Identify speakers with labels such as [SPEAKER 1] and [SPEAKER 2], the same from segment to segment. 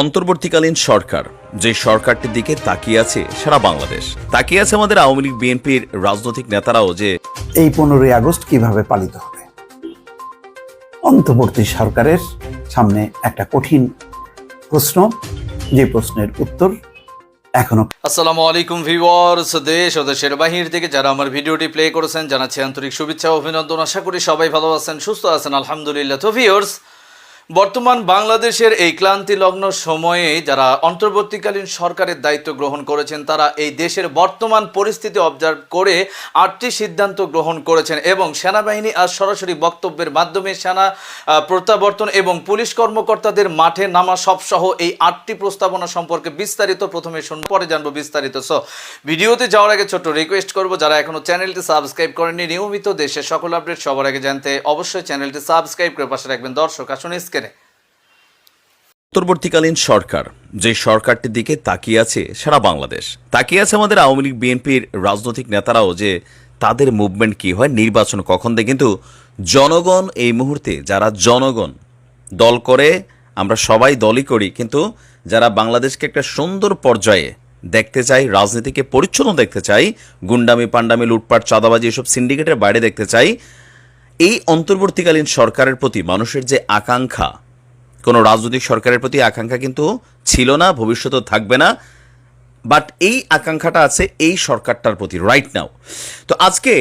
[SPEAKER 1] অন্তর্বর্তীকালীন সরকার। যে সরকারটির দিকে তাকিয়ে আছে সারা বাংলাদেশ। তাকিয়ে আছে আমাদের আওয়ামী লীগ বিএনপির রাজনৈতিক নেতারাও যে
[SPEAKER 2] এই পনেরোই আগস্ট কীভাবে পালিত হবে? অন্তর্বর্তী সরকারের সামনে একটা কঠিন প্রশ্ন। যে প্রশ্নের উত্তর এখনও
[SPEAKER 3] আসসালামু আলাইকুম ভিউয়ার্স দেশ ও দেশের বাহির থেকে যারা আমার ভিডিওটি প্লে করেছেন জানাচ্ছি আন্তরিক শুভেচ্ছা ও অভিনন্দন। আশা করি সবাই ভালো আছেন সুস্থ আছেন আলহামদুলিল্লাহ। তো ভিউয়ার্স বর্তমান বাংলাদেশের এই ক্লান্তি লগ্ন সময়ে যারা অন্তর্বর্তীকালীন সরকারের দায়িত্ব গ্রহণ করেছেন, তারা এই দেশের বর্তমান পরিস্থিতি অবজার্ভ করে আটটি সিদ্ধান্ত গ্রহণ করেছেন এবং সেনাবাহিনী আজ সরাসরি বক্তব্যের মাধ্যমে সেনা প্রত্যাবর্তন এবং পুলিশ কর্মকর্তাদের মাঠে নামা সবসহ এই আটটি প্রস্তাবনা সম্পর্কে বিস্তারিত প্রথমে শুন পরে জানব বিস্তারিত। সো ভিডিওতে যাওয়ার আগে ছোট্ট রিকোয়েস্ট করব, যারা এখনও চ্যানেলটি সাবস্ক্রাইব করেননি, নিয়মিত দেশের সকল আপডেট সবার আগে জানতে অবশ্যই চ্যানেলটি সাবস্ক্রাইব করে পাশে রাখবেন। দর্শক, আসুন
[SPEAKER 1] অন্তর্বর্তীকালীন সরকার। যে সরকারটির দিকে তাকিয়ে আছে সারা বাংলাদেশ। তাকিয়ে আছে আমাদের আওয়ামী লীগ, বিএনপির রাজনৈতিক নেতারাও যে তাদের মুভমেন্ট কি হয়, নির্বাচন কখন দেয়। কিন্তু জনগণ এই মুহূর্তে, যারা জনগণ দল করে, আমরা সবাই দলই করি, কিন্তু যারা বাংলাদেশকে একটা সুন্দর পর্যায়ে দেখতে চাই রাজনীতিকে পরিচ্ছন্ন দেখতে চাই গুন্ডামি পান্ডামি লুটপাট, চাঁদাবাজি, এসব সিন্ডিকেটের বাইরে দেখতে চাই এই অন্তর্বর্তীকালীন সরকারের প্রতি মানুষের যে আকাঙ্ক্ষা কোনো রাজনৈতিক সরকারের প্রতি আকাঙ্ক্ষা কিন্তু ছিল না ভবিষ্যতেও থাকবে না। বাট এই আকাঙ্ক্ষাটা আছে এই সরকারটার প্রতি রাইট নাও তো আজকে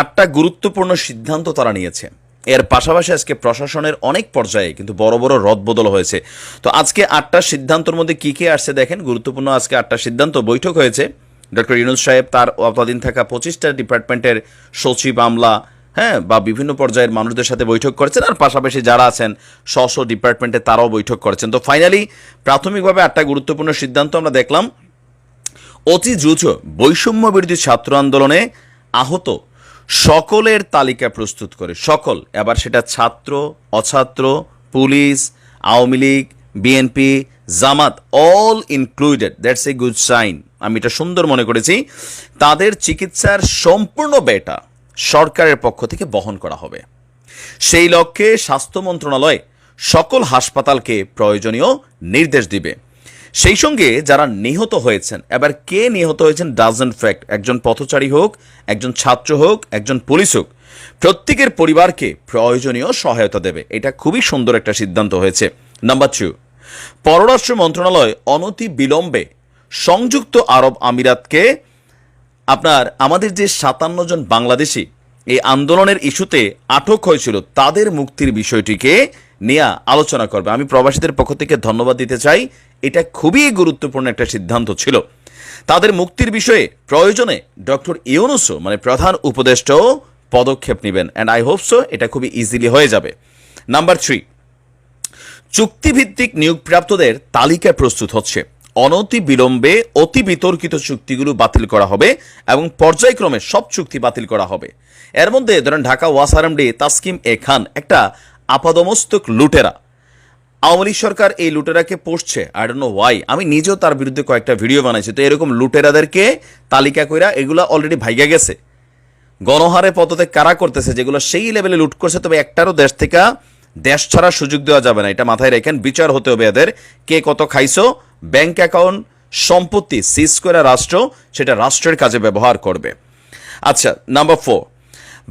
[SPEAKER 1] আটটা গুরুত্বপূর্ণ সিদ্ধান্ত তারা নিয়েছে। এর পাশাপাশি আজকে প্রশাসনের অনেক পর্যায়ে কিন্তু বড় বড় রদবদল হয়েছে। তো আজকে আটটা সিদ্ধান্তর মধ্যে কী কী আসছে দেখেন, গুরুত্বপূর্ণ আজকে আটটা সিদ্ধান্ত বৈঠক হয়েছে। ডক্টর ইউনুস সাহেব তার অতদিন থাকা পঁচিশটা ডিপার্টমেন্টের সচিব আমলা হ্যাঁ বা বিভিন্ন পর্যায়ের মানুষদের সাথে বৈঠক করেছেন, আর পাশাপাশি যারা আছেন স্ব স্ব ডিপার্টমেন্টে তারাও বৈঠক করেছেন। তো ফাইনালি প্রাথমিকভাবে একটা গুরুত্বপূর্ণ সিদ্ধান্ত আমরা দেখলাম। অতি দ্রুত বৈষম্য বিরোধী ছাত্র আন্দোলনে আহত সকলের তালিকা প্রস্তুত করে, সকল। এবার সেটা ছাত্র, অছাত্র, police, Awami League BNP Jamaat all included that's a good sign আমি এটা সুন্দর মনে করেছি। তাদের চিকিৎসার সম্পূর্ণ ব্যয়টা সরকারের পক্ষ থেকে বহন করা হবে। সেই লক্ষ্যে স্বাস্থ্য মন্ত্রণালয় সকল হাসপাতালকে প্রয়োজনীয় নির্দেশ দিবে। সেই সঙ্গে যারা নিহত হয়েছেন, এবার কে নিহত হয়েছেন ডাজেন্ট ফ্যাক্ট। একজন পথচারী হোক, একজন ছাত্র হোক, একজন পুলিশ হোক, প্রত্যেকের পরিবারকে প্রয়োজনীয় সহায়তা দেবে। এটা খুবই সুন্দর একটা সিদ্ধান্ত হয়েছে। নাম্বার টু পররাষ্ট্র মন্ত্রণালয় অনতি বিলম্বে সংযুক্ত আরব আমিরাতকে আপনার, আমাদের যে সাতান্ন জন বাংলাদেশি, এই আন্দোলনের ইস্যুতে আটক হয়েছিল, তাদের মুক্তির বিষয়টিকে নিয়ে আলোচনা করবে। আমি প্রবাসীদের পক্ষ থেকে ধন্যবাদ দিতে চাই। এটা খুবই গুরুত্বপূর্ণ একটা সিদ্ধান্ত ছিল। তাদের মুক্তির বিষয়ে প্রয়োজনে ডক্টর ইউনুসও মানে প্রধান উপদেষ্টাও পদক্ষেপ নেবেন। অ্যান্ড আই হোপ সো এটা খুবই ইজিলি হয়ে যাবে। নাম্বার থ্রি চুক্তিভিত্তিক নিয়োগপ্রাপ্তদের তালিকা প্রস্তুত হচ্ছে। অনতি বিলম্বে অতি বিতর্কিত চুক্তিগুলো বাতিল করা হবে এবং পর্যায়ক্রমে সব চুক্তি বাতিল করা হবে। এর মধ্যে ধরেন ঢাকা ওয়াসারামডি তাসকিম এ খান একটা আপাদমস্তক লুটেরা। আওয়ামী লীগ সরকার এই লুটেরাকে পোষছে। আই ডোন্ট নো ওয়াই আমি নিজেও তার বিরুদ্ধে কয়েকটা ভিডিও বানাইছি। তো এরকম লুটেরাদেরকে তালিকা কইরা এগুলো অলরেডি ভাইগা গেছে। গণহারে পদতে কারা করতেছে যেগুলো সেই লেভেলে লুট করছে, তবে একটারও দেশ থেকে দেশ ছাড়ার সুযোগ দেওয়া যাবে না। এটা মাথায় রেখেন, বিচার হতে হবে এদের। কে কত খাইছো ব্যাংক অ্যাকাউন্ট সম্পত্তি সিজ করে রাষ্ট্র সেটা রাষ্ট্রের কাজে ব্যবহার করবে। আচ্ছা নাম্বার ফোর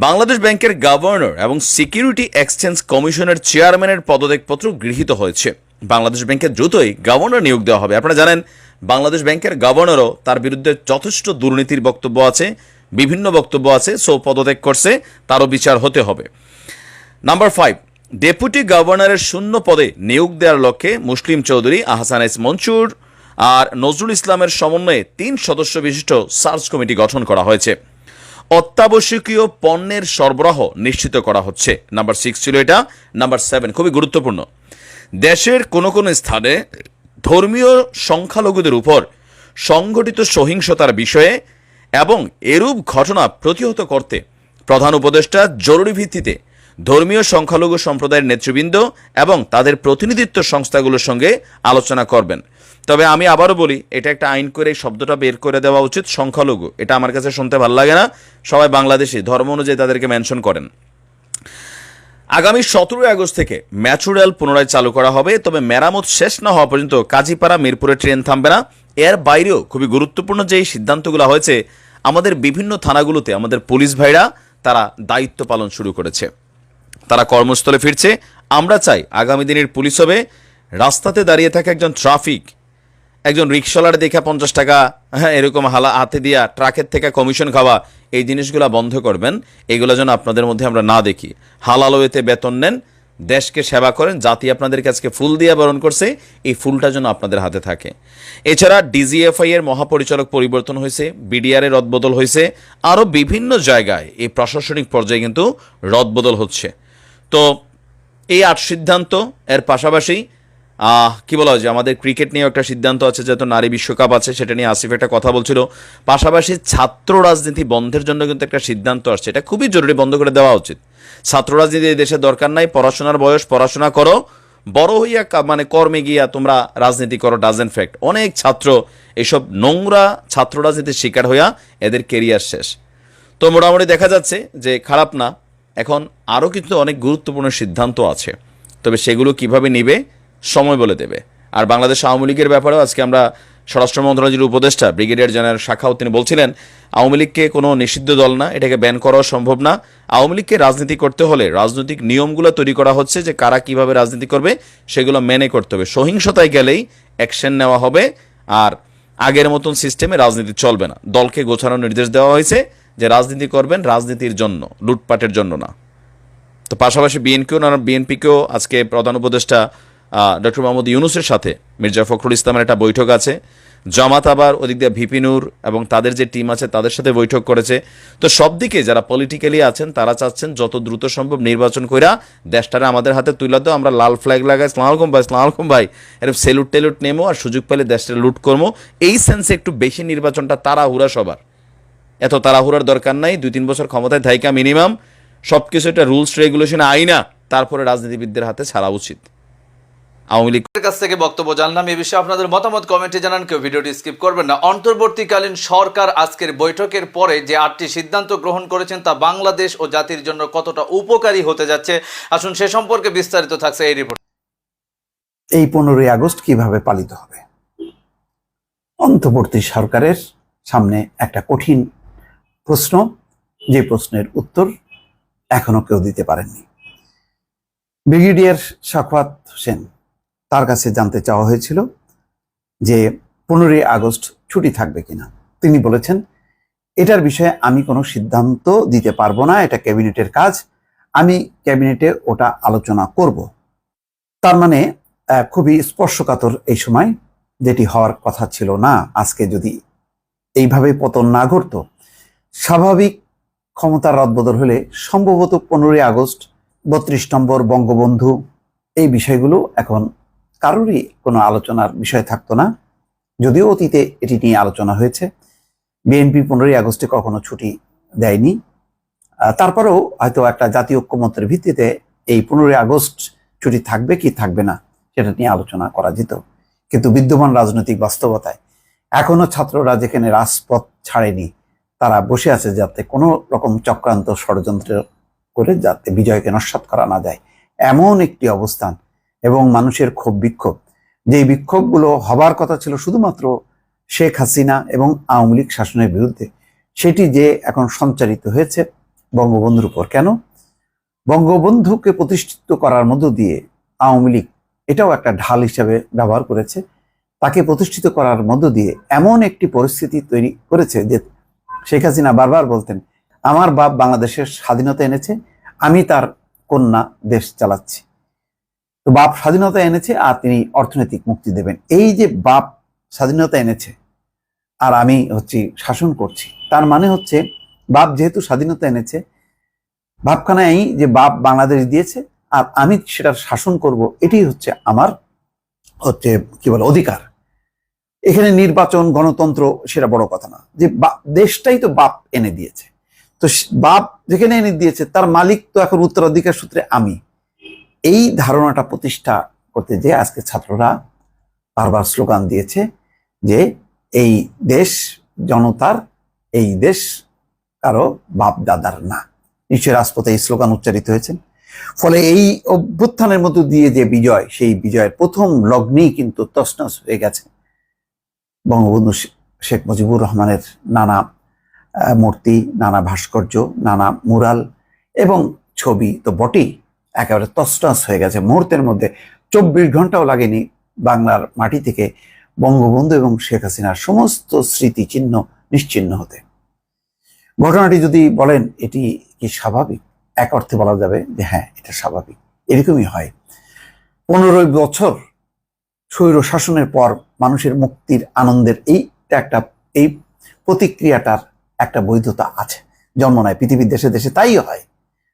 [SPEAKER 1] বাংলাদেশ ব্যাংকের গভর্নর এবং সিকিউরিটি এক্সচেঞ্জ কমিশনের চেয়ারম্যানের পদত্যাগপত্র গৃহীত হয়েছে। বাংলাদেশ ব্যাংকের দ্রুতই গভর্নর নিয়োগ দেওয়া হবে। আপনারা জানেন, বাংলাদেশ ব্যাংকের গভর্নরও তার বিরুদ্ধে যথেষ্ট দুর্নীতির বক্তব্য আছে, বিভিন্ন বক্তব্য আছে সো পদত্যাগ করছে, তারও বিচার হতে হবে। নাম্বার ফাইভ ডেপুটি গভর্নরের শূন্য পদে নিয়োগ দেওয়ার লক্ষ্যে মুসলিম চৌধুরী, আহসান এস মনসুর আর নজরুল ইসলামের সমন্বয়ে তিন সদস্য বিশিষ্ট সার্চ কমিটি গঠন করা হয়েছে। অত্যাবশ্যকীয় পণ্যের সরবরাহ নিশ্চিত করা হচ্ছে। নাম্বার সিক্স ছিল এটা। নাম্বার সেভেন খুবই গুরুত্বপূর্ণ। দেশের কোনো কোনো স্থানে ধর্মীয় সংখ্যালঘুদের উপর সংঘটিত সহিংসতার বিষয়ে এবং এরূপ ঘটনা প্রতিহত করতে প্রধান উপদেষ্টা জরুরি ভিত্তিতে ধর্মীয় সংখ্যালঘু সম্প্রদায়ের নেতৃবৃন্দ এবং তাদের প্রতিনিধিত্ব সংস্থাগুলোর সঙ্গে আলোচনা করবেন। তবে আমি আবারও বলি, এটা একটা আইন করে এই শব্দটা বের করে দেওয়া উচিত সংখ্যালঘু। এটা আমার কাছে শুনতে ভালো লাগে না। সবাই বাংলাদেশি, ধর্ম অনুযায়ী তাদেরকে মেনশন করেন। আগামী সতেরোই আগস্ট থেকে ম্যাচুরাল পুনরায় চালু করা হবে, তবে মেরামত শেষ না হওয়া পর্যন্ত কাজীপাড়া, মিরপুরে ট্রেন থামবে না। এর বাইরেও খুবই গুরুত্বপূর্ণ যে সিদ্ধান্তগুলো হয়েছে, আমাদের বিভিন্ন থানাগুলোতে আমাদের পুলিশ ভাইরা তারা দায়িত্ব পালন শুরু করেছে। তারা কর্মস্থলে ফিরছে। আমরা চাই আগামী দিনের পুলিশ হবে। রাস্তাতে দাঁড়িয়ে থাকা একজন ট্রাফিক, একজন রিক্সাওয়ালার দেখে পঞ্চাশ টাকা হ্যাঁ এরকম হালা হাতে দিয়া ট্রাকের থেকে কমিশন খাওয়া, এই জিনিসগুলো বন্ধ করবেন। এগুলো যেন আপনাদের মধ্যে আমরা না দেখি। হালাল ওয়েতে বেতন নেন, দেশকে সেবা করেন, জাতি আপনাদের কাছকে ফুল দিয়ে বরণ করছে, এই ফুলটা যেন আপনাদের হাতে থাকে। এছাড়া ডিজিএফআই এর মহাপরিচালক পরিবর্তন হয়েছে, বিডিআর এর রদবদল হয়েছে আরও বিভিন্ন জায়গায় এই প্রশাসনিক পর্যায়ে কিন্তু রদবদল হচ্ছে। তো এই আট সিদ্ধান্ত, এর পাশাপাশি কি বলা হয় যে আমাদের ক্রিকেট নিয়েও একটা সিদ্ধান্ত আছে, যেহেতু নারী বিশ্বকাপ আছে, সেটা নিয়ে আসিফ একটা কথা বলছিল। পাশাপাশি ছাত্র রাজনীতি বন্ধের জন্য কিন্তু একটা সিদ্ধান্ত আসছে। এটা খুবই জরুরি, বন্ধ করে দেওয়া উচিত। ছাত্র রাজনীতি এই দেশে দরকার নাই, পড়াশোনার বয়স, পড়াশোনা করো। বড় হইয়া মানে কর্মে গিয়া তোমরা রাজনীতি করো ডাজেন ফ্যাক্ট অনেক ছাত্র এইসব নোংরা ছাত্র রাজনীতির শিকার হইয়া এদের কেরিয়ার শেষ। তো মোটামুটি দেখা যাচ্ছে যে খারাপ না এখন আরও কিন্তু অনেক গুরুত্বপূর্ণ সিদ্ধান্ত আছে। তবে সেগুলো কীভাবে নিবে, সময় বলে দেবে। আর বাংলাদেশ আওয়ামী লীগের ব্যাপারেও আজকে আমরা স্বরাষ্ট্র মন্ত্রণালয়ের উপদেষ্টা, ব্রিগেডিয়ার জেনারেল শাখাও তিনি বলছিলেন, আওয়ামী লীগকে কোনো নিষিদ্ধ দল না, এটাকে ব্যান করাও সম্ভব না। আওয়ামী লীগকে রাজনীতি করতে হলে রাজনৈতিক নিয়মগুলো তৈরি করা হচ্ছে যে কারা কীভাবে রাজনীতি করবে, সেগুলো মেনে করতে হবে। সহিংসতায় গেলেই অ্যাকশন নেওয়া হবে, আর আগের মতন সিস্টেমে রাজনীতি চলবে না। দলকে গোছানোর নির্দেশ দেওয়া হয়েছে। যে রাজনীতি করবেন রাজনীতির জন্য, লুটপাটের জন্য না। তো পাশাপাশি বিএনকেও না, বিএনপিকেও আজকে প্রধান উপদেষ্টা ডক্টর মোহাম্মদ ইউনুসের সাথে মির্জা ফখরুল ইসলামের একটা বৈঠক আছে। জামাত আবার ওদিক দিয়ে ভিপিনুর এবং তাদের যে টিম আছে তাদের সাথে বৈঠক করেছে। তো সব দিকে যারা পলিটিক্যালি আছেন, তারা চাচ্ছেন যত দ্রুত সম্ভব নির্বাচন কইরা দেশটারে আমাদের হাতে তুলে দাও, আমরা লাল ফ্ল্যাগ লাগাই, সালাম আলাইকুম ভাই, সালাম আলাইকুম ভাই। এরকম সেলুট টেলুট নেমো আর সুযোগ পেলে দেশটা লুট করব এই সেন্সে একটু বেশি নির্বাচনটা তাড়াহুড়া সবার। এত তাড়াহুড়ার দরকার নাই দুই তিন বছর ক্ষমতায় থাইকা মিনিমাম সব কিছু একটা রুলস রেগুলেশন আইনা তারপরে রাজনীতিবিদদের হাতে ছাড়া উচিত। আওয়ামী
[SPEAKER 3] লীগের কাছ থেকে বক্তব্য জানলাম এ বিষয়ে আপনাদের মতামত কমেন্টে জানান কেউ ভিডিওটি স্কিপ করবেন না। অন্তর্বর্তীকালীন সরকার আজকের বৈঠকের পরে যে আটটি সিদ্ধান্ত গ্রহণ করেছেন তা বাংলাদেশ ও জাতির জন্য কতটা উপকারী হতে যাচ্ছে? আসুন সে সম্পর্কে বিস্তারিত থাকছে এই রিপোর্ট
[SPEAKER 2] এই পনেরোই আগস্ট কীভাবে পালিত হবে? অন্তর্বর্তী সরকারের সামনে একটা কঠিন প্রশ্ন, যে প্রশ্নের উত্তর এখনও কেউ দিতে পারেননি। ব্রিগেডিয়ার সাখাওয়াত হোসেন তার কাছে জানতে চাওয়া হয়েছিল যে পনেরোই আগস্ট ছুটি থাকবে কিনা। তিনি বলেছেন, এটার বিষয়ে আমি কোনো সিদ্ধান্ত দিতে পারব না, এটা ক্যাবিনেটের কাজ, আমি ক্যাবিনেটে ওটা আলোচনা করব। তার মানে খুবই স্পর্শকাতর এই সময়, যেটি হওয়ার কথা ছিল না। আজকে যদি এইভাবে পতন না ঘটতো স্বাভাবিক ক্ষমতার রদবদল হলে সম্ভবত পনেরোই আগস্ট, বত্রিশ নম্বর বঙ্গবন্ধু। এই বিষয়গুলো এখন কারোরই কোনো আলোচনার বিষয় থাকতো না। যদিও অতীতে এটি নিয়ে আলোচনা হয়েছে। বিএনপি পনেরোই আগস্টে কখনো ছুটি দেয়নি। তারপরেও হয়তো একটা জাতীয় ঐক্যমতের ভিত্তিতে এই পনেরোই আগস্ট ছুটি থাকবে কি থাকবে না, সেটা নিয়ে আলোচনা করা যেত। কিন্তু বিদ্যমান রাজনৈতিক বাস্তবতায় এখনও ছাত্ররা যেখানে রাজপথ ছাড়েনি তারা বসে আছে যাতে কোনো রকম চক্রান্ত ষড়যন্ত্র করে যাতে বিজয়কে নস্বাত করা না যায়। এমন একটি অবস্থান এবং মানুষের ক্ষোভ, বিক্ষোভ। যেই বিক্ষোভগুলো হবার কথা ছিল শুধুমাত্র শেখ হাসিনা এবং আওয়ামী লীগ শাসনের বিরুদ্ধে, সেটি যে এখন সঞ্চারিত হয়েছে বঙ্গবন্ধুর উপর। কেন? বঙ্গবন্ধুকে প্রতিষ্ঠিত করার মধ্য দিয়ে আওয়ামী লীগ এটাও একটা ঢাল হিসাবে ব্যবহার করেছে। তাকে প্রতিষ্ঠিত করার মধ্য দিয়ে এমন একটি পরিস্থিতি তৈরি করেছে যে শেখ হাসিনা বারবার বলতেন, আমার বাপ বাংলাদেশের স্বাধীনতা এনেছে, আমি তার কন্যা দেশ চালাচ্ছি। তো বাপ স্বাধীনতা এনেছে আর তিনি অর্থনৈতিক মুক্তি দেবেন। এই যে বাপ স্বাধীনতা এনেছে, আর আমি হচ্ছি শাসন করছি, তার মানে হচ্ছে বাপ যেহেতু স্বাধীনতা এনেছে ভাবখানায় যে বাপ বাংলাদেশ দিয়েছে, আর আমি সেটার শাসন করব, এটি হচ্ছে আমার হচ্ছে, কি বলে, অধিকার। এখানে নির্বাচন, গণতন্ত্র সেটা বড় কথা না। যে দেশটাই তো বাপ এনে দিয়েছে। তো বাপ যেখানে এনে দিয়েছে, তার মালিক তো এখন উত্তরাধিকার সূত্রে আমি। এই ধারণাটা প্রতিষ্ঠা করতে যে আজকে ছাত্ররা বারবার স্লোগান দিয়েছে যে এই দেশ জনতার, এই দেশ কারও বাপ দাদার না। নিশ্চয়ই রাজপথে এই স্লোগান উচ্চারিত হয়েছে। ফলে এই অভ্যুত্থানের মধ্য দিয়ে যে বিজয়, সেই বিজয়ের প্রথম লগ্নেই কিন্তু তসনস হয়ে গেছে। বঙ্গবন্ধু শেখ মুজিবুর রহমানের নানা মূর্তি, নানা ভাস্কর্য, নানা মুরাল এবং ছবি তো বটেই। একেবারে তসনস হয়ে গেছে মুহূর্তের মধ্যে। চব্বিশ ঘন্টাও লাগেনি বাংলার মাটি থেকে বঙ্গবন্ধু এবং শেখ হাসিনার সমস্ত স্মৃতিচিহ্ন নিশ্চিহ্ন হতে। ঘটনাটি যদি বলেন, এটি কি স্বাভাবিক? এক অর্থে বলা যাবে যে হ্যাঁ এটা স্বাভাবিক। এরকমই হয়। পনেরোই বছর স্বৈর শাসনের পর মানুষের মুক্তির আনন্দের এইটা একটা, এই প্রতিক্রিয়াটার একটা বৈধতা আছে। জন্ম নেয় পৃথিবীর দেশে দেশে তাই হয়।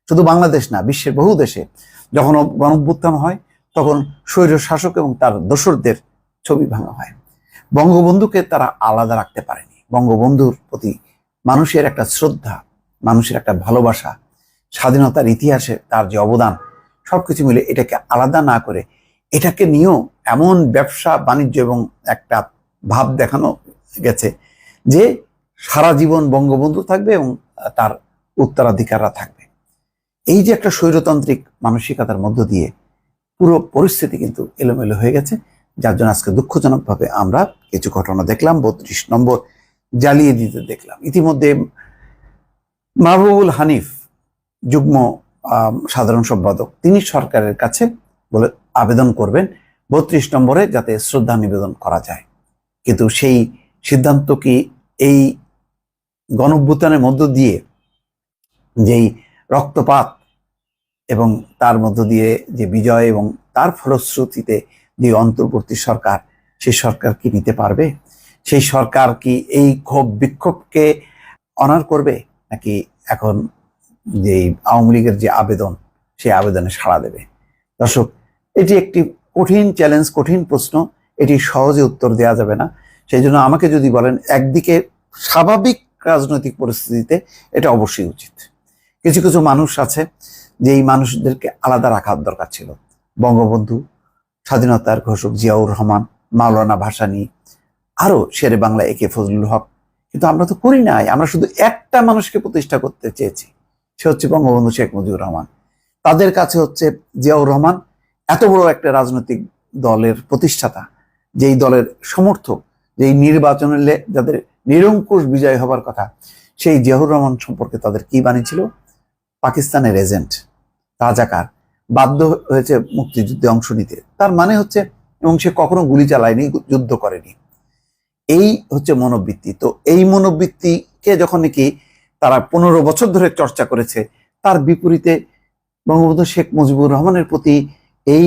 [SPEAKER 2] শুধু বাংলাদেশ না, বিশ্বের বহু দেশে যখন গণভ্যুত্থান হয়, তখন স্বৈর শাসক এবং তার দোসরদের ছবি ভাঙা হয়। বঙ্গবন্ধুকে তারা আলাদা রাখতে পারেনি। বঙ্গবন্ধুর প্রতি মানুষের একটা শ্রদ্ধা, মানুষের একটা ভালোবাসা, স্বাধীনতার ইতিহাসে তার যে অবদান, সবকিছু মিলে এটাকে আলাদা না করে এটাকে নিয়েও এমন ব্যবসা, বাণিজ্য এবং একটা ভাব দেখানো গেছে যে সারা জীবন বঙ্গবন্ধু থাকবে এবং তার উত্তরাধিকাররা থাকবে। এই যে একটা স্বৈরতান্ত্রিক মানসিকতার মধ্য দিয়ে পুরো পরিস্থিতি কিন্তু এলোমেলো হয়ে গেছে, যার জন্য আজকে দুঃখজনকভাবে আমরা কিছু ঘটনা দেখলাম, বত্রিশ নম্বর জ্বালিয়ে দিতে দেখলাম। ইতিমধ্যে মাহবুবুল হানিফ, যুগ্ম সাধারণ সম্পাদক, তিনি সরকারের কাছে বলে আবেদন করবেন, বত্রিশ নম্বরে যাতে শ্রদ্ধা নিবেদন করা যায়। কিন্তু সেই সিদ্ধান্ত কি এই গণভ্যুত্থানের মধ্য দিয়ে যেই রক্তপাত এবং তার মধ্য দিয়ে যে বিজয় এবং তার ফলশ্রুতিতে যে অন্তর্বর্তী সরকার, সেই সরকার কি নিতে পারবে? সেই সরকার কি এই ক্ষোভ বিক্ষোভকে অনার করবে? নাকি এখন যে আওয়ামী লীগের যে আবেদন, সেই আবেদনে সাড়া দেবে? দর্শক এটি একটি কঠিন চ্যালেঞ্জ কঠিন প্রশ্ন। এটি সহজে উত্তর দেওয়া যাবে না। সেই জন্য আমাকে যদি বলেন একদিকে স্বাভাবিক রাজনৈতিক পরিস্থিতিতে এটা অবশ্যই উচিত। কিছু কিছু মানুষ আছে যে এই মানুষদেরকে আলাদা রাখার দরকার ছিল। বঙ্গবন্ধু, স্বাধীনতার ঘোষক জিয়াউর রহমান, মাওলানা ভাসানী, আরও শেরে বাংলা একে ফজলুল হক। কিন্তু আমরা তো করি নাই, আমরা শুধু একটা মানুষকে প্রতিষ্ঠা করতে চেয়েছি। সে হচ্ছে বঙ্গবন্ধু শেখ মুজিবুর রহমান। তাদের কাছে হচ্ছে জিয়াউর রহমান এত বড় একটা রাজনৈতিক দলের প্রতিষ্ঠাতা, যেই দলের সমর্থক, যেই নির্বাচনে যাদের নিরঙ্কুশ বিজয় হবার কথা, সেই জিয়াউর রহমান সম্পর্কে তাদের কি বানিয়েছিল পাকিস্তানের এজেন্ট রাজাকার বাধ্য হয়েছে মুক্তিযুদ্ধে অংশ নিতে। তার মানে হচ্ছে, এবং সে কখনো গুলি চালায়নি, যুদ্ধ করেনি। এই হচ্ছে মনোবৃত্তি। তো এই মনোবৃত্তিকে যখন নাকি তারা পনেরো বছর ধরে চর্চা করেছে, তার বিপরীতে বঙ্গবন্ধু শেখ মুজিবুর রহমানের প্রতি এই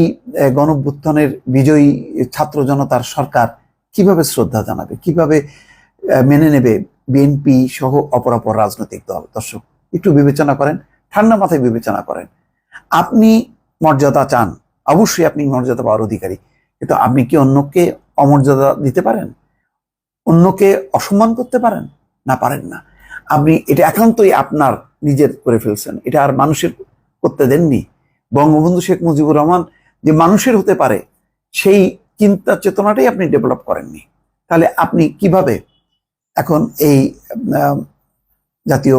[SPEAKER 2] গণভ্যুত্থানের বিজয়ী ছাত্র জনতার সরকার কীভাবে শ্রদ্ধা জানাবে? কীভাবে মেনে নেবে বিএনপি সহ অপর অপর রাজনৈতিক দল? দর্শক, একটু বিবেচনা করেন, ঠান্ডা মাথায় বিবেচনা করেন। আপনি মর্যাদা চান, অবশ্যই আপনি মর্যাদা পাওয়ার অধিকারী। কিন্তু আপনি কি অন্যকে অমর্যাদা দিতে পারেন? অন্যকে অসম্মান করতে পারেন? না পারেন না। আপনি, এটা একান্তই আপনার নিজের করে ফেলছেন। এটা আর মানুষের করতে দেননি। বঙ্গবন্ধু শেখ মুজিবুর রহমান যে মানুষের হতে পারে, সেই চিন্তা চেতনাটাই আপনি ডেভেলপ করেননি। তাহলে আপনি কীভাবে এখন এই জাতীয়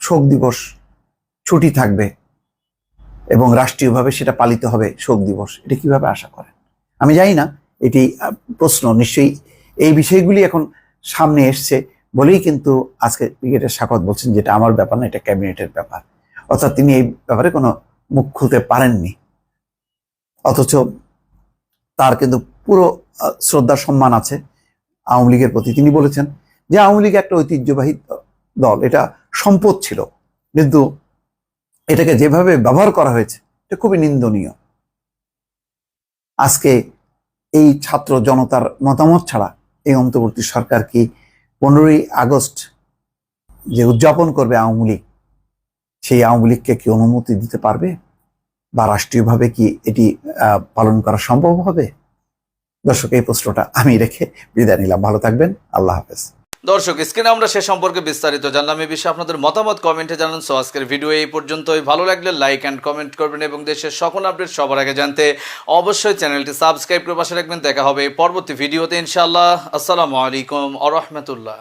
[SPEAKER 2] শোক দিবস ছুটি থাকবে এবং রাষ্ট্রীয়ভাবে সেটা পালিত হবে শোক দিবস, এটা কীভাবে আশা করেন? আমি জানি না, এটি প্রশ্ন, নিশ্চয়ই এই বিষয়গুলি এখন সামনে এসছে বলেই কিন্তু আজকে ক্রিকেটের স্বাগত বলছেন, যেটা আমার ব্যাপার না, এটা ক্যাবিনেটের ব্যাপার। অর্থাৎ তিনি এই ব্যাপারে কোনো মুখ খুলতে পারেননি। অথচ তার কিন্তু পুরো শ্রদ্ধা সম্মান আছে আওয়ামী লীগের প্রতি। তিনি বলেছেন যে আওয়ামী লীগ একটা ঐতিহ্যবাহী দল, এটা সম্পদ ছিল। কিন্তু এটাকে যেভাবে ব্যবহার করা হয়েছে, এটা খুবই নিন্দনীয়। আজকে এই ছাত্র জনতার মতামত ছাড়া এই অন্তর্বর্তী সরকার কি পনেরোই আগস্ট যে উদযাপন করবে আওয়ামী লীগ সেই আওয়ামী লীগকে কি অনুমতি দিতে পারবে? বা রাষ্ট্রীয়ভাবে কি এটি পালন করা সম্ভব হবে? দর্শক, এই প্রশ্নটা আমি রেখে বিদায় নিলাম। ভালো থাকবেন। আল্লাহ হাফেজ।
[SPEAKER 3] দর্শক, স্ক্রিনে আমরা সে সম্পর্কে বিস্তারিত জানলাম। এই বিষয়ে আপনাদের মতামত কমেন্টে জানান। সো, আজকের ভিডিও এই পর্যন্তই। ভালো লাগলে লাইক অ্যান্ড কমেন্ট করবেন এবং দেশের সকল আপডেট সবার আগে জানতে অবশ্যই চ্যানেলটি সাবস্ক্রাইব করে পাশে রাখবেন। দেখা হবে পরবর্তী ভিডিওতে ইনশাআল্লাহ। আসসালামু আলাইকুম আ রহমতুল্লাহ।